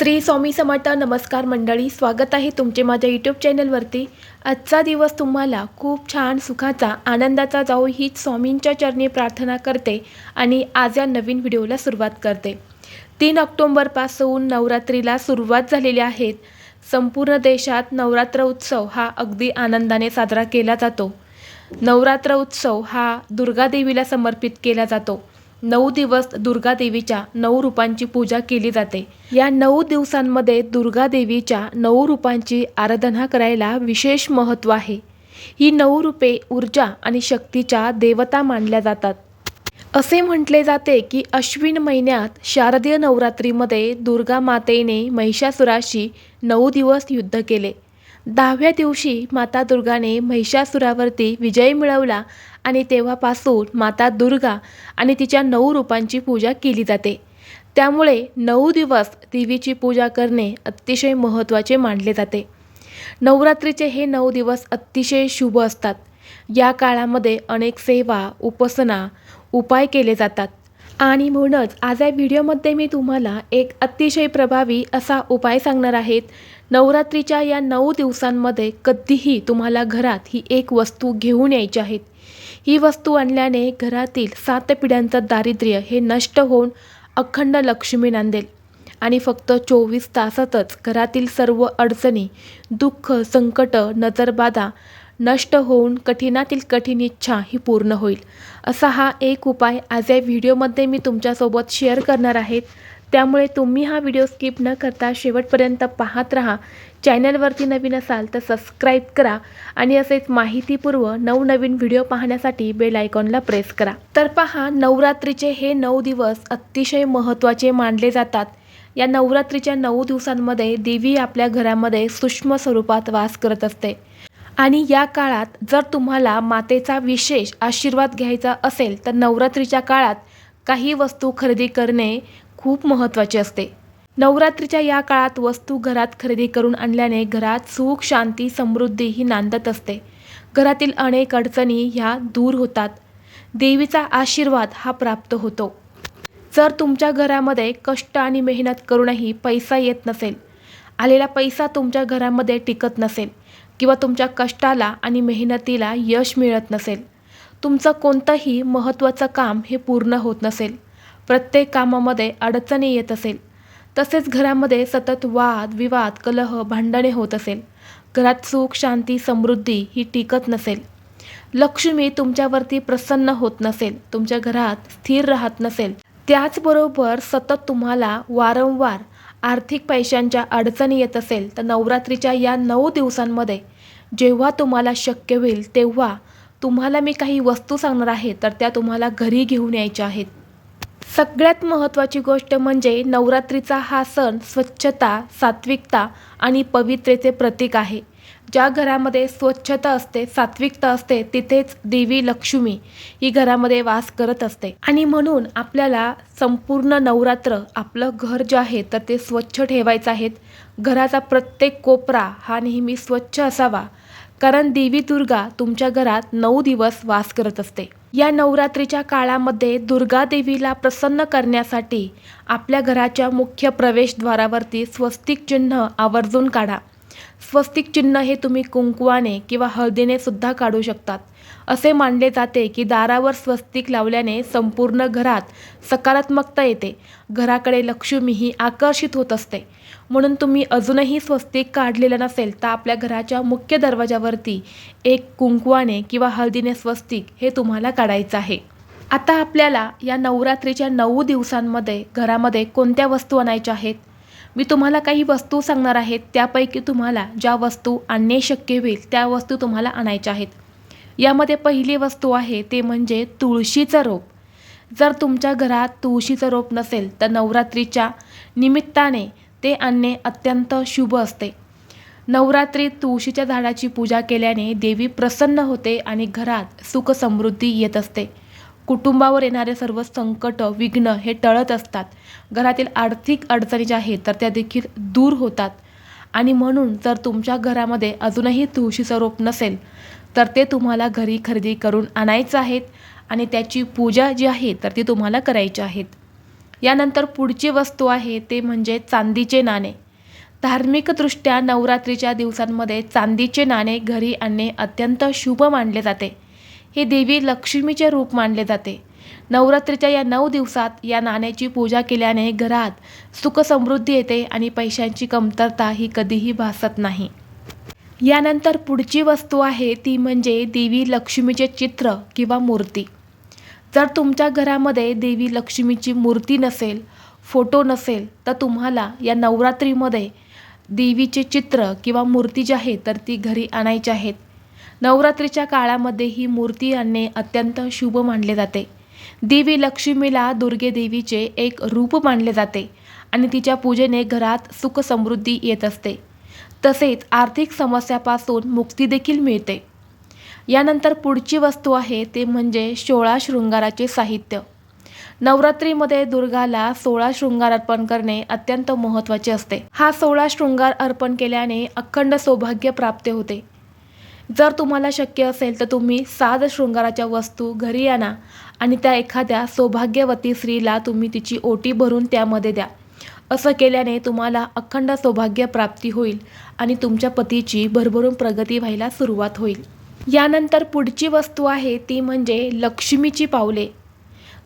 श्री स्वामी समर्थ नमस्कार मंडळी स्वागत आहे तुमचे माझ्या यूट्यूब चॅनलवरती आजचा दिवस तुम्हाला खूप छान सुखाचा आनंदाचा जाऊ हीच स्वामींच्या चरणी प्रार्थना करते आणि आज या नवीन व्हिडिओला सुरुवात करते. तीन ऑक्टोंबरपासून नवरात्रीला सुरुवात झालेली आहेत संपूर्ण देशात नवरात्र उत्सव हा अगदी आनंदाने साजरा केला जातो. नवरात्र उत्सव हा दुर्गादेवीला समर्पित केला जातो. नऊ दिवस दुर्गा देवीच्या नऊ रूपांची पूजा केली जाते. या नऊ दिवसांमध्ये दुर्गा देवीच्या नऊ रूपांची आराधना करायला विशेष महत्त्व आहे. ही नऊ रूपे ऊर्जा आणि शक्तीच्या देवता मानल्या जातात. असे म्हटले जाते की अश्विन महिन्यात शारदीय नवरात्रीमध्ये दुर्गा मातेने महिषासुराशी नऊ दिवस युद्ध केले. दहाव्या दिवशी माता दुर्गाने महिषासुरावरती विजय मिळवला आणि तेव्हापासून माता दुर्गा आणि तिच्या नऊ रूपांची पूजा केली जाते. त्यामुळे नऊ दिवस देवीची पूजा करणे अतिशय महत्त्वाचे मानले जाते. नवरात्रीचे हे नऊ दिवस अतिशय शुभ असतात. या काळामध्ये अनेक सेवा उपासना उपाय केले जातात. आणि म्हणूनच आज या व्हिडिओमध्ये मी तुम्हाला एक अतिशय प्रभावी असा उपाय सांगणार आहेत नवरात्रीच्या या नऊ दिवसांमध्ये कधीही तुम्हाला घरात ही एक वस्तू घेऊन यायची आहेत ही वस्तू आणल्याने घरातील सात पिढ्यांचं दारिद्र्य हे नष्ट होऊन अखंड लक्ष्मी नांदेल. आणि फक्त चोवीस तासातच घरातील सर्व अडचणी दुःख संकट नजरबाधा नष्ट होऊन कठीणातील कठीण इच्छा ही पूर्ण होईल. असा हा एक उपाय आज या व्हिडिओमध्ये मी तुमच्यासोबत शेअर करणार आहेत त्यामुळे तुम्ही हा व्हिडिओ स्किप न करता शेवटपर्यंत पाहत राहा. चॅनलवरती नवीन असाल तर सबस्क्राईब करा आणि असेच माहितीपूर्व नवनवीन व्हिडिओ पाहण्यासाठी बेल आयकॉनला प्रेस करा. तर पहा नवरात्रीचे हे नऊ दिवस अतिशय महत्त्वाचे मानले जातात. या नवरात्रीच्या नऊ दिवसांमध्ये देवी आपल्या घरामध्ये सूक्ष्म स्वरूपात वास करत असते. आणि या काळात जर तुम्हाला मातेचा विशेष आशीर्वाद घ्यायचा असेल तर नवरात्रीच्या काळात काही वस्तू खरेदी करणे खूप महत्त्वाची असते. नवरात्रीच्या या काळात वस्तू घरात खरेदी करून आणल्याने घरात सुख शांती समृद्धी ही नांदत असते. घरातील अनेक अडचणी ह्या दूर होतात. देवीचा आशीर्वाद हा प्राप्त होतो. जर तुमच्या घरामध्ये कष्ट आणि मेहनत करूनही पैसा येत नसेल आलेला पैसा तुमच्या घरामध्ये टिकत नसेल किंवा तुमच्या कष्टाला आणि मेहनतीला यश मिळत नसेल तुमचं कोणतंही महत्त्वाचं काम हे पूर्ण होत नसेल. प्रत्येक कामामध्ये अडचणी येत असेल. तसेच घरामध्ये सतत वाद विवाद कलह भांडणे होत असेल. घरात सुख शांती समृद्धी ही टिकत नसेल. लक्ष्मी तुमच्यावरती प्रसन्न होत नसेल. तुमच्या घरात स्थिर राहत नसेल. त्याचबरोबर सतत तुम्हाला वारंवार आर्थिक पैशांच्या अडचणी येत असेल. तर नवरात्रीच्या या नऊ दिवसांमध्ये जेव्हा तुम्हाला शक्य होईल तेव्हा तुम्हाला मी काही वस्तू सांगणार आहे तर त्या तुम्हाला घरी घेऊन यायच्या आहेत. सगळ्यात महत्त्वाची गोष्ट म्हणजे नवरात्रीचा हा सण स्वच्छता सात्विकता आणि पवित्रेचे प्रतीक आहे. ज्या घरामध्ये स्वच्छता असते सात्विकता असते तिथेच देवी लक्ष्मी ही घरामध्ये वास करत असते. आणि म्हणून आपल्याला संपूर्ण नवरात्र आपलं घर जे आहे तर ते स्वच्छ ठेवायचं आहेत घराचा प्रत्येक कोपरा हा नेहमी स्वच्छ असावा. कारण देवी दुर्गा तुमच्या घरात नऊ दिवस वास करत असते. या नवरात्रीच्या काळामध्ये दुर्गा देवीला प्रसन्न करण्यासाठी आपल्या घराच्या मुख्य प्रवेशद्वारावरती स्वस्तिक चिन्ह आवर्जून काढा. स्वस्तिक चिन्ह हे तुम्ही कुंकवाने किंवा हळदीने सुद्धा काढू शकतात. असे मानले जाते की दारावर स्वस्तिक लावल्याने संपूर्ण घरात सकारात्मकता येते. घराकडे लक्ष्मी ही आकर्षित होत असते. म्हणून तुम्ही अजूनही स्वस्तिक काढलेलं नसेल तर आपल्या घराच्या मुख्य दरवाजावरती एक कुंकवाने किंवा हळदीने स्वस्तिक हे तुम्हाला काढायचं आहे. आता आपल्याला या नवरात्रीच्या नऊ दिवसांमध्ये घरामध्ये कोणत्या वस्तू आणायच्या आहेत? मी तुम्हाला काही वस्तू सांगणार आहेत त्यापैकी तुम्हाला ज्या वस्तू आणणे शक्य होईल त्या वस्तू तुम्हाला आणायच्या आहेत. यामध्ये पहिली वस्तू आहे ते म्हणजे तुळशीचं रोप. जर तुमच्या घरात तुळशीचं रोप नसेल तर नवरात्रीच्या निमित्ताने ते आणणे अत्यंत शुभ असते. नवरात्रीत तुळशीच्या झाडाची पूजा केल्याने देवी प्रसन्न होते आणि घरात सुख समृद्धी येत असते. कुटुंबावर येणारे सर्व संकट विघ्न हे टळत असतात. घरातील आर्थिक अडचणी ज्या आहेत तर त्या देखील दूर होतात. आणि म्हणून जर तुमच्या घरामध्ये अजूनही तुळशीचं रोप नसेल तर ते तुम्हाला घरी खरेदी करून आणायचं आहेत आणि त्याची पूजा जी आहे तर ती तुम्हाला करायची आहेत. यानंतर पुढची वस्तू आहे ते म्हणजे चांदीचे नाणे. धार्मिकदृष्ट्या नवरात्रीच्या दिवसांमध्ये चांदीचे नाणे घरी आणणे अत्यंत शुभ मानले जाते. हे देवी लक्ष्मीचे रूप मानले जाते. नवरात्रीच्या या नऊ दिवसात या नाण्याची पूजा केल्याने घरात सुखसमृद्धी येते आणि पैशांची कमतरता ही कधीही भासत नाही. यानंतर पुढची वस्तू आहे ती म्हणजे देवी लक्ष्मीचे चित्र किंवा मूर्ती. जर तुमच्या घरामध्ये देवी लक्ष्मीची मूर्ती नसेल फोटो नसेल तर तुम्हाला या नवरात्रीमध्ये देवीचे चित्र किंवा मूर्ती जी आहे तर ती घरी आणायची आहेत. नवरात्रीच्या काळामध्ये ही मूर्ती आणणे अत्यंत शुभ मानले जाते. देवी लक्ष्मीला दुर्गे देवीचे एक रूप मानले जाते आणि तिच्या पूजेने घरात सुख समृद्धी येत असते. तसेच आर्थिक समस्यापासून मुक्ती देखील मिळते. यानंतर पुढची वस्तू आहे ते म्हणजे सोळा शृंगाराचे साहित्य. नवरात्रीमध्ये दुर्गाला सोळा शृंगार अर्पण करणे अत्यंत महत्त्वाचे असते. हा सोळा शृंगार अर्पण केल्याने अखंड सौभाग्य प्राप्त होते. जर तुम्हाला शक्य असेल तर तुम्ही साज शृंगाराच्या वस्तू घरी आणा आणि त्या एखाद्या सौभाग्यवती स्त्रीला तुम्ही तिची ओटी भरून त्यामध्ये द्या. असं केल्याने तुम्हाला अखंड सौभाग्य प्राप्ती होईल आणि तुमच्या पतीची भरभरून प्रगती व्हायला सुरुवात होईल. यानंतर पुढची वस्तू आहे ती म्हणजे लक्ष्मीची पावले.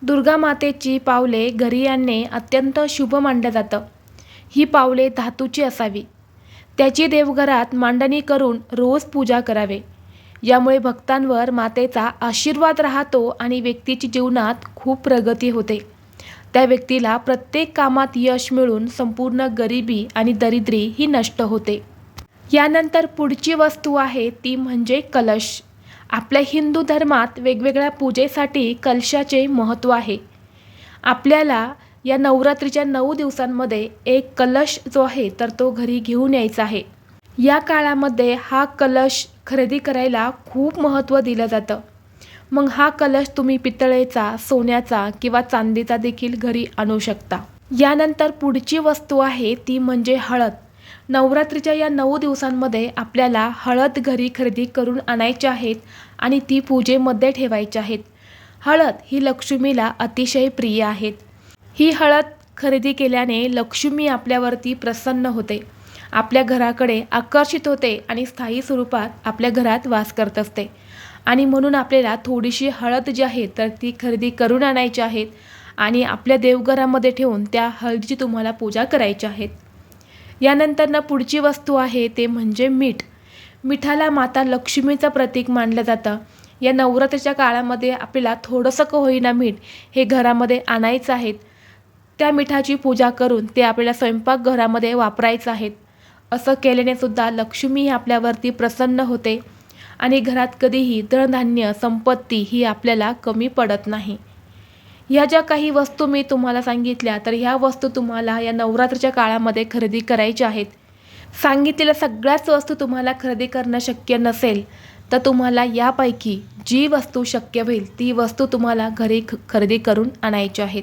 दुर्गा मातेची पावले घरी आणणे अत्यंत शुभ मानलं जातं. ही पावले धातूची असावी. त्याची देवघरात मांडणी करून रोज पूजा करावे. यामुळे भक्तांवर मातेचा आशीर्वाद राहतो आणि व्यक्तीची जीवनात खूप प्रगती होते. त्या व्यक्तीला प्रत्येक कामात यश मिळून संपूर्ण गरिबी आणि दरिद्री ही नष्ट होते. यानंतर पुढची वस्तू आहे ती म्हणजे कलश. आपल्या हिंदू धर्मात वेगवेगळ्या पूजेसाठी कलशाचे महत्त्व आहे. आपल्याला या नवरात्रीच्या नऊ दिवसांमध्ये एक कलश जो आहे तर तो घरी घेऊन यायचा आहे. या काळामध्ये हा कलश खरेदी करायला खूप महत्त्व दिलं जातं. मग हा कलश तुम्ही पितळेचा सोन्याचा किंवा चांदीचा देखील घरी आणू शकता. यानंतर पुढची वस्तू आहे ती म्हणजे हळद. नवरात्रीच्या या नऊ दिवसांमध्ये आपल्याला हळद घरी खरेदी करून आणायची आहेत आणि ती पूजेमध्ये ठेवायची आहेत. हळद ही लक्ष्मीला अतिशय प्रिय आहेत. ही हळद खरेदी केल्याने लक्ष्मी आपल्यावरती प्रसन्न होते. आपल्या घराकडे आकर्षित होते आणि स्थायी स्वरूपात आपल्या घरात वास करत असते. आणि म्हणून आपल्याला थोडीशी हळद जी आहे तर ती खरेदी करून आणायची आहेत आणि आपल्या देवघरामध्ये ठेवून त्या हळदीची तुम्हाला पूजा करायची आहेत यानंतर ना पुढची वस्तू आहे ते म्हणजे मीठ. मिठाला माता लक्ष्मीचं प्रतीक मानलं जातं. या नवरात्रीच्या काळामध्ये आपल्याला थोडंसं का होईना मीठ हे घरामध्ये आणायचं आहेत त्या मिठाची पूजा करून ते आपल्याला स्वयंपाकघरामध्ये वापरायचं आहेत. असं केल्याने सुद्धा लक्ष्मी ही आपल्यावरती प्रसन्न होते आणि घरात कधीही धनधान्य संपत्ती ही आपल्याला कमी पडत नाही. ह्या ज्या काही वस्तू मी तुम्हाला सांगितल्या तर ह्या वस्तू तुम्हाला या नवरात्रीच्या काळामध्ये खरेदी करायच्या आहेत. सांगितलेल्या सगळ्याच वस्तू तुम्हाला खरेदी करणं शक्य नसेल तर तुम्हाला यापैकी जी वस्तू शक्य होईल ती वस्तू तुम्हाला घरी ख खरेदी करून आणायची आहेत.